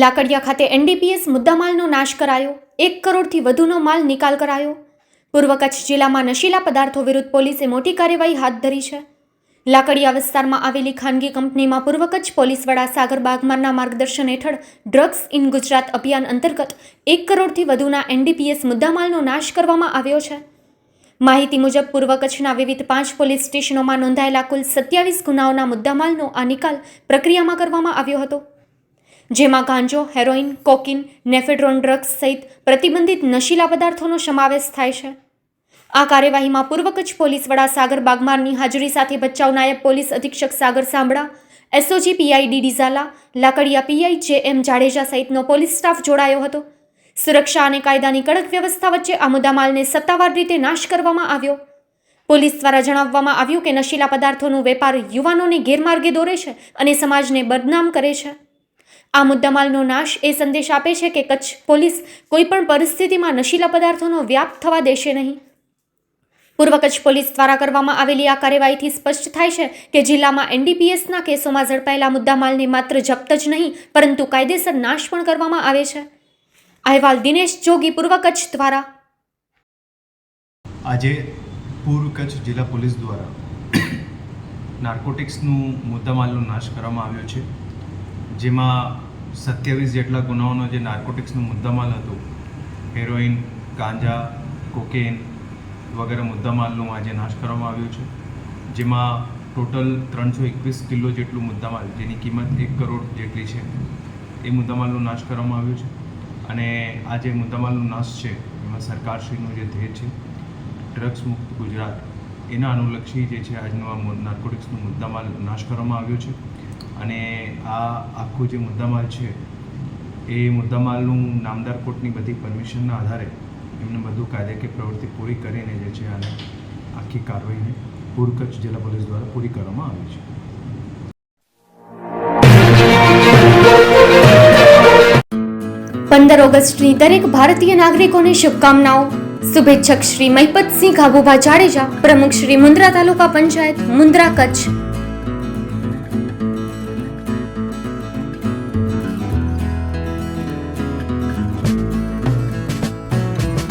લાકડિયા ખાતે એનડીપીએસ મુદ્દામાલનો નાશ કરાયો, એક કરોડથી વધુનો માલ નિકાલ કરાયો. પૂર્વ કચ્છ જિલ્લામાં નશીલા પદાર્થો વિરુદ્ધ પોલીસે મોટી કાર્યવાહી હાથ ધરી છે. લાકડિયા વિસ્તારમાં આવેલી ખાનગી કંપનીમાં પૂર્વ કચ્છ પોલીસ વડા સાગર બાગમારના માર્ગદર્શન હેઠળ ડ્રગ્સ ઇન ગુજરાત અભિયાન અંતર્ગત એક કરોડથી વધુના એનડીપીએસ મુદ્દામાલનો નાશ કરવામાં આવ્યો છે. માહિતી મુજબ, પૂર્વ કચ્છના વિવિધ પાંચ પોલીસ સ્ટેશનોમાં નોંધાયેલા કુલ સત્યાવીસ ગુનાઓના મુદ્દામાલનો આ નિકાલ પ્રક્રિયામાં કરવામાં આવ્યો હતો. જેમાં ગાંજો, હેરોઇન, કોકિન, નેફેડ્રોન ડ્રગ્સ સહિત પ્રતિબંધિત નશીલા પદાર્થોનો સમાવેશ થાય છે. આ કાર્યવાહીમાં પૂર્વ કચ્છ પોલીસ વડા સાગર બાગમારની હાજરી સાથે ભચાઉ નાયબ પોલીસ અધિક્ષક Sagar Sambhada, SOG PI D Dizala, Lakadiya PI J M Jadeja સહિતનો પોલીસ સ્ટાફ જોડાયો હતો. સુરક્ષા અને કાયદાની કડક વ્યવસ્થા વચ્ચે આ મુદ્દામાલને સત્તાવાર રીતે નાશ કરવામાં આવ્યો. પોલીસ દ્વારા જણાવવામાં આવ્યું કે નશીલા પદાર્થોનો વેપાર યુવાનોને ગેરમાર્ગે દોરે છે અને સમાજને બદનામ કરે છે. આ મુદ્દામાલનો નાશ એ સંદેશ આપે છે કે કચ્છ પોલીસ કોઈપણ પરિસ્થિતિમાં નશીલા પદાર્થોનો વ્યાપ થવા દેશે નહીં. પૂર્વ કચ્છ પોલીસ દ્વારા કરવામાં આવેલી આ કાર્યવાહીથી સ્પષ્ટ થાય છે કે જિલ્લામાં એનડીપીએસના કેસોમાં ઝડપાયેલા મુદ્દામાલને માત્ર જપ્ત જ નહીં, પરંતુ કાયદેસર નાશ પણ કરવામાં આવે છે. અહેવાલ દિનેશ જોગી, પૂર્વ કચ્છ દ્વારા. આજે પૂર્વ કચ્છ જિલ્લા પોલીસ દ્વારા નાર્કોટિક્સનું મુદ્દામાલનો નાશ કરવામાં આવ્યો છે. જેમાં સત્યાવીસ જેટલા ગુનાઓનો જે નાર્કોટિક્સનું મુદ્દામાલ હતું હેરોઇન ગાંજા કોકેન વગેરે મુદ્દામાલનો આજે નાશ કરવામાં આવ્યો છે. જેમાં ટોટલ ત્રણસો એકવીસ કિલો જેટલું મુદ્દામાલ, જેની કિંમત એક કરોડ જેટલી છે, એ મુદ્દામાલનો નાશ કરવામાં આવ્યો છે. અને આ જે મુદ્દામાલનો નાશ છે, એમાં સરકારશ્રીનું જે ધ્યેય છે ડ્રગ્સ મુક્ત ગુજરાત, એના અનુલક્ષી જે છે આજનો આ નાર્કોટિક્સનો મુદ્દામાલ નાશ કરવામાં આવ્યો છે. અને આ આખું જે મુદ્દામાલ છે, એ મુદ્દામાલનું નામદાર કોર્ટની બધી પરમિશનના આધારે એમને બધું કાયદાકીય પ્રવૃત્તિ પૂરી કરીને જે છે આને આખી કાર્યવાહીને પૂર કચ્છ જિલ્લા પોલીસ દ્વારા પૂરી કરવામાં આવી છે. પંદર ઓગસ્ટની દરેક ભારતીય નાગરિકોને શુભકામનાઓ. શુભેચ્છક શ્રી મહિપતસિંહ ખાબુભા જાડેજા, પ્રમુખ શ્રી મુન્દ્રા તાલુકા પંચાયત, મુન્દ્રા કચ્છ.